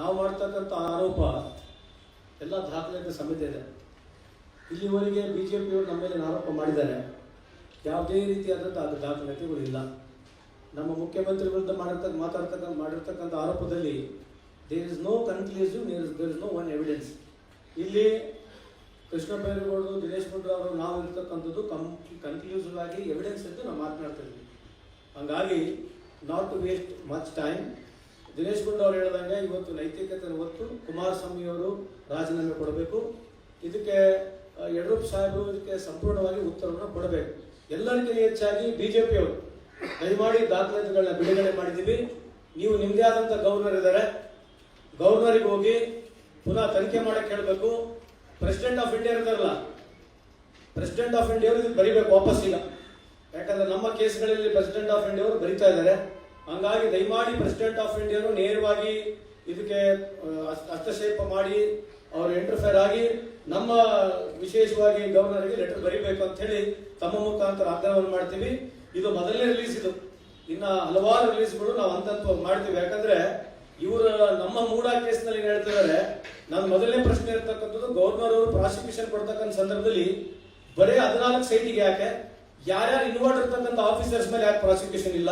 ನಾವು ಮಾಡ್ತಕ್ಕಂಥ ಆರೋಪ, ಎಲ್ಲ ದಾಖಲೆಗಳ ಸಮೇತ ಇದೆ. ಇಲ್ಲಿವರೆಗೆ ಬಿ ಜೆ ಪಿಯವರು ನಮ್ಮ ಮೇಲೆ ಆರೋಪ ಮಾಡಿದ್ದಾರೆ. ಯಾವುದೇ ರೀತಿಯಾದಂಥ ಅದು ದಾಖಲಾತಿಗಳು ಇಲ್ಲ. ನಮ್ಮ ಮುಖ್ಯಮಂತ್ರಿ ವಿರುದ್ಧ ಮಾಡಿರ್ತಕ್ಕ, ಮಾತಾಡ್ತಕ್ಕ, ಮಾಡಿರ್ತಕ್ಕಂಥ ಆರೋಪದಲ್ಲಿ there is no conclusive there is no one evidence ಇಲ್ಲಿ ಕೃಷ್ಣ ಬೈರೇಗೌಡರು, ದಿನೇಶ್ ಅವರು ನಾವು ಇರ್ತಕ್ಕಂಥದ್ದು ಕಂ ಕನ್ಕ್ಲೂಸಿವ್ ಆಗಿ ಎವಿಡೆನ್ಸ್ ಅಂತ ನಾವು ಮಾತನಾಡ್ತಾ ಇದ್ವಿ ಹಂಗಾಗಿ not to waste much time Dinesh ಗುಂಡವ್ರು ಅವರು ಹೇಳ್ದಂಗೆ ಇವತ್ತು ನೈತಿಕತೆ ಹೊತ್ತು ಕುಮಾರಸ್ವಾಮಿ ಅವರು ರಾಜೀನಾಮೆ ಕೊಡಬೇಕು. ಇದಕ್ಕೆ ಯಡಿಯೂರಪ್ಪ ಸಾಹೇಬರು ಇದಕ್ಕೆ ಸಂಪೂರ್ಣವಾಗಿ ಉತ್ತರವನ್ನು ಕೊಡಬೇಕು. ಎಲ್ಲರಿಗಿಂತ ಹೆಚ್ಚಾಗಿ ಬಿಜೆಪಿ ಅವರು. ದಯಮಾಡಿ ದಾಖಲಾತಿಗಳನ್ನ ಬಿಡುಗಡೆ ಮಾಡಿದ್ದೀವಿ. ನೀವು ನಿಮ್ಮದೇ ಆದಂಥ ಗವರ್ನರ್ ಇದ್ದಾರೆ. ಗವರ್ನರಿಗೆ ಹೋಗಿ ಪುನಃ ತನಿಖೆ ಮಾಡಕ್ಕೆ ಹೇಳಬೇಕು. ಪ್ರೆಸಿಡೆಂಟ್ ಆಫ್ ಇಂಡಿಯಾ ಇರ್ತಾರಲ್ಲ ಪ್ರೆಸಿಡೆಂಟ್ ಆಫ್ ಇಂಡಿಯಾ ಬರಿಬೇಕು, ವಾಪಸ್ ಈಗ. ಯಾಕಂದ್ರೆ ನಮ್ಮ ಕೇಸ್ಗಳಲ್ಲಿ ಪ್ರೆಸಿಡೆಂಟ್ ಆಫ್ ಇಂಡಿಯಾ ಅವರು ಬರೀತಾ ಇದ್ದಾರೆ. ಹಂಗಾಗಿ ದಯಮಾಡಿ ಪ್ರೆಸಿಡೆಂಟ್ ಆಫ್ ಇಂಡಿಯಾನು ನೇರವಾಗಿ ಇದಕ್ಕೆ ಹಸ್ತಕ್ಷೇಪ ಮಾಡಿ ಅವರು ಇಂಟರ್ಫೇರ್ ಆಗಿ ನಮ್ಮ ವಿಶೇಷವಾಗಿ ಗವರ್ನರ್ಗೆ ಲೆಟರ್ ಬರೀಬೇಕು ಅಂತ ಹೇಳಿ ತಮ್ಮ ಮುಖಾಂತರ ಆಗ್ರಹವನ್ನು ಮಾಡ್ತೀವಿ. ಇದು ಮೊದಲನೇ ರಿಲೀಸ್ ಇದು. ಇನ್ನ ಹಲವಾರು ರಿಲೀಸ್ಗಳು ನಾವು ಹಂತ ಮಾಡ್ತೀವಿ. ಯಾಕಂದ್ರೆ ಇವರು ನಮ್ಮ ಮೂಡ ಕೇಸ್ನಲ್ಲಿ ಏನ್ ಹೇಳ್ತಿದ್ದಾರೆ ನಾನು ಮೊದಲನೇ ಪ್ರಶ್ನೆ ಇರ್ತಕ್ಕಂಥದ್ದು ಗವರ್ನರ್ ಅವರು ಪ್ರಾಸಿಕ್ಯೂಷನ್ ಕೊಡ್ತಕ್ಕಂಥ ಸಂದರ್ಭದಲ್ಲಿ ಬರೀ ಹದಿನಾಲ್ಕು ಸೈಟಿಗೆ ಯಾಕೆ, ಯಾರ್ಯಾರು ಇನ್ವಾಲ್ವ್ ಇರ್ತಕ್ಕಂಥ ಆಫೀಸರ್ಸ್ ಮೇಲೆ ಯಾಕೆ ಪ್ರಾಸಿಕ್ಯೂಷನ್ ಇಲ್ಲ?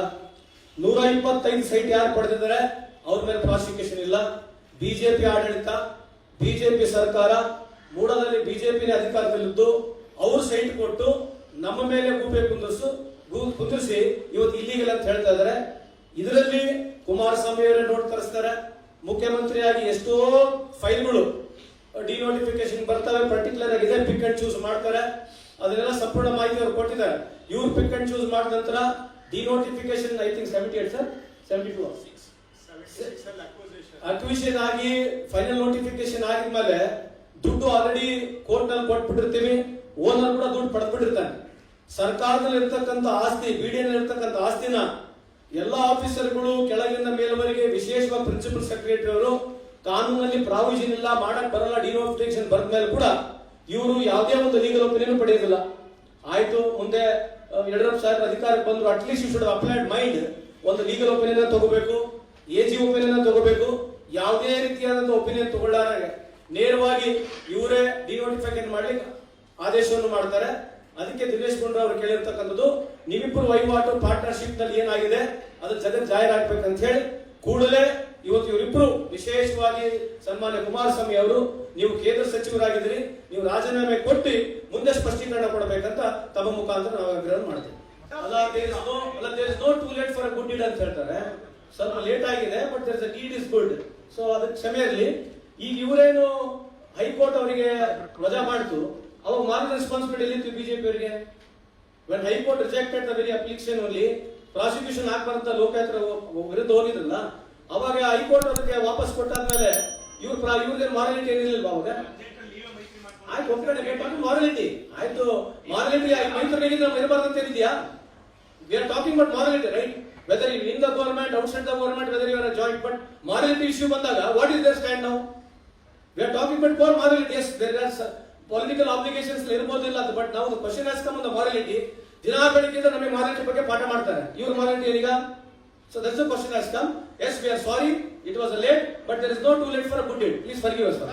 ನೂರ ಇಪ್ಪತ್ತೈದು ಸೈಟ್ ಯಾರು ಪಡೆದಿದ್ದಾರೆ? ಅವ್ರ ಮೇಲೆ ಪ್ರಾಸಿಕ್ಯೂಷನ್ ಇಲ್ಲ. ಬಿಜೆಪಿ ಆಡಳಿತ, ಬಿಜೆಪಿ ಸರ್ಕಾರ ಮೂಡದಲ್ಲಿ ಬಿಜೆಪಿನೇ ಅಧಿಕಾರದಲ್ಲಿದ್ದು ಅವರು ಸೈಟ್ ಕೊಟ್ಟು ನಮ್ಮ ಮೇಲೆ ಗೂಬೆ ಕುಂದಿಸು ಕುಂದಿರಿಸಿ ಇವತ್ತು ಇಲ್ಲಿಗೆಲ್ಲ ಅಂತ ಹೇಳ್ತಾ ಇದ್ದಾರೆ. ಇದರಲ್ಲಿ ಕುಮಾರಸ್ವಾಮಿ ಅವರೇ ನೋಟ್ ತರಿಸ್ತಾರೆ. ಮುಖ್ಯಮಂತ್ರಿಯಾಗಿ ಎಷ್ಟೋ ಫೈಲ್ಗಳು ಡಿನೋಟಿಫಿಕೇಶನ್ ಬರ್ತವೆ. ಪರ್ಟಿಕ್ಯುಲರ್ ಆಗಿ ಇದೇ ಪಿಕ್ ಅಂಡ್ ಚೂಸ್ ಮಾಡ್ತಾರೆ. ಅದನ್ನೆಲ್ಲ ಸಂಪೂರ್ಣ ಮಾಹಿತಿ ಅವ್ರು ಕೊಟ್ಟಿದ್ದಾರೆ. ಇವ್ರು ಪಿಕ್ ಅಂಡ್ ಚೂಸ್ ಮಾಡಿದ ನಂತರ denotification I think seventy eight sir seventy two acquisition ಆಗಿ ಫೈನಲ್ ನೋಟಿಫಿಕೇಶನ್ ಆಗಿದ್ಮೇಲೆ ದುಡ್ಡು ಆಲ್ರೆಡಿ ಕೋರ್ಟ್ನಲ್ಲಿ ಕೊಟ್ಬಿಟ್ಟಿರ್ತೀವಿ ಓನರ್ ಕೂಡ ದುಡ್ಡು ಪಡೆದ್ಬಿಟ್ಟಿರ್ತಾನೆ. ಸರ್ಕಾರದಲ್ಲಿ ಇರ್ತಕ್ಕಂಥ ಆಸ್ತಿ ಬಿಡಿಎನ್ ಇರ್ತಕ್ಕಂಥ ಆಸ್ತಿನ ಎಲ್ಲ ಆಫೀಸರ್ಗಳು ಕೆಳಗಿಂದ ಮೇಲ್ವರೆಗೆ ವಿಶೇಷವಾಗಿ ಪ್ರಿನ್ಸಿಪಲ್ ಸೆಕ್ರೆಟರಿ ಅವರು ಕಾನೂನಲ್ಲಿ ಪ್ರಾವಿಷನ್ ಇಲ್ಲ, ಮಾಡಕ್ ಬರಲ್ಲ ಡಿನೋಟಿಫಿಕೇಶನ್ ಬರೆದ ಮೇಲೆ ಕೂಡ ಇವರು ಯಾವುದೇ ಒಂದು ಲೀಗಲ್ ಒಪಿನಿಯನ್ ಪಡೆಯೋದಿಲ್ಲ ಆಯ್ತು, ಮುಂದೆ ಯಡಿಯೂರಪ್ಪ ಸಾಹೇಬ್ ಅಧಿಕಾರಕ್ಕೆ ಬಂದ್ರು at least you should applied mind ಒಂದು ಲೀಗಲ್ ಒಪಿನಿಯನ್ ತಗೋಬೇಕು ಎ ಜಿ ಒಪಿನಿಯನ್ ತಗೋಬೇಕು, ಯಾವುದೇ ರೀತಿಯಾದಂತಹ ಒಪಿನಿಯನ್ ತಗೊಳ್ಳಾರ ನೇರವಾಗಿ ಇವರೇ ಡಿನೋಟಿಫಿಕೇಶನ್ ಮಾಡ್ಲಿಕ್ಕೆ ಆದೇಶವನ್ನು ಮಾಡ್ತಾರೆ. ಅದಕ್ಕೆ ದಿನೇಶ್ ಗುಂಡ್ರ ಅವರು ಕೇಳಿರ್ತಕ್ಕಂಥದ್ದು ನೀವಿಬ್ಬರು ವಹಿವಾಟು ಪಾರ್ಟ್ನರ್ಶಿಪ್ನಲ್ಲಿ ಏನಾಗಿದೆ, ಅದು ಜಗತ್ ಅಂತ ಹೇಳಿ ಕೂಡಲೇ ಇವತ್ತು ಇವರಿಬ್ರು ವಿಶೇಷವಾಗಿ ಸನ್ಮಾನ್ಯ ಕುಮಾರಸ್ವಾಮಿ ಅವರು, ನೀವು ಕೇಂದ್ರ ಸಚಿವರಾಗಿದ್ದೀರಿ, ನೀವು ರಾಜೀನಾಮೆ ಕೊಟ್ಟು ಮುಂದೆ ಸ್ಪಷ್ಟೀಕರಣ ಕೊಡಬೇಕಂತ ತಮ್ಮ ಮುಖಾಂತರ ನಾವು ಆಗ್ರಹ ಮಾಡ್ತೀವಿ. ಅಲ್ಲ too late for a ಅಂತ ಹೇಳ್ತಾರೆ. ಸ್ವಲ್ಪ ಲೇಟ್ ಆಗಿದೆ but there is deed is good. So ಅದಕ್ಕೆ ಕ್ಷಮೆ ಇರಲಿ. ಈಗ ಇವರೇನು ಹೈಕೋರ್ಟ್ ಅವರಿಗೆ ವಜಾ ಮಾಡ್ತು, ಅವಾಗ ಮಾರ್ಗ ರೆಸ್ಪಾನ್ಸಿಬಿಲಿಟಿ ಎಲ್ಲಿತ್ತು ಬಿಜೆಪಿ ಅವರಿಗೆ. When high court rejected the very application ಅಲ್ಲಿ ಪ್ರಾಸಿಕ್ಯೂಷನ್ ಆಗ್ಬಾರ್ದ ಲೋಕಾಯುಕ್ತರ ವಿರುದ್ಧ ಹೋಗಿದ್ರಲ್ಲ, ಅವಾಗ ಹೈಕೋರ್ಟ್ ಅದಕ್ಕೆ ವಾಪಸ್ ಕೊಟ್ಟಾದ್ಮೇಲೆ ಇವ್ರ ಇವ್ರಿಗೆ ಮಾರಲಿಕ್ಕೆ ಏನಿಲ್ಲ ಅವಾಗ? ಆಯ್ತು ಒಪ್ಕೊಂಡೆ ಮಾರಾಲಿಟಿ ಆಯ್ತು ಮಾರಾಲಿಟಿ ಮೈತ್ರಿಗೆ ನಾವು ಇರಬಾರ್ದು ಅಂತ ಹೇಳಿದ್ಯಾ we are talking but morality right whether in in the government outside the government whether your joint but morality issue ಬಂದಾಗ ವಾಟ್ ಇಸ್ ದರ್ ಸ್ಟ್ಯಾಂಡ್ ನಾವು we are talking but for morality yes there are political obligations ಇರ್ಬೋದಿಲ್ಲ but ನಾವು question ask them ಒಂದು morality ದಿನಾ ಬೆಳಿಗ್ಗೆ ನಮಗೆ morality ಬಗ್ಗೆ ಪಾಠ ಮಾಡ್ತಾರೆ. ಇವ್ರ ಮಾರಾಲಿಟಿ ಏನೀಗ? So that's question Yes, we yes we are sorry it was late but there is no too late for good deed please forgive us for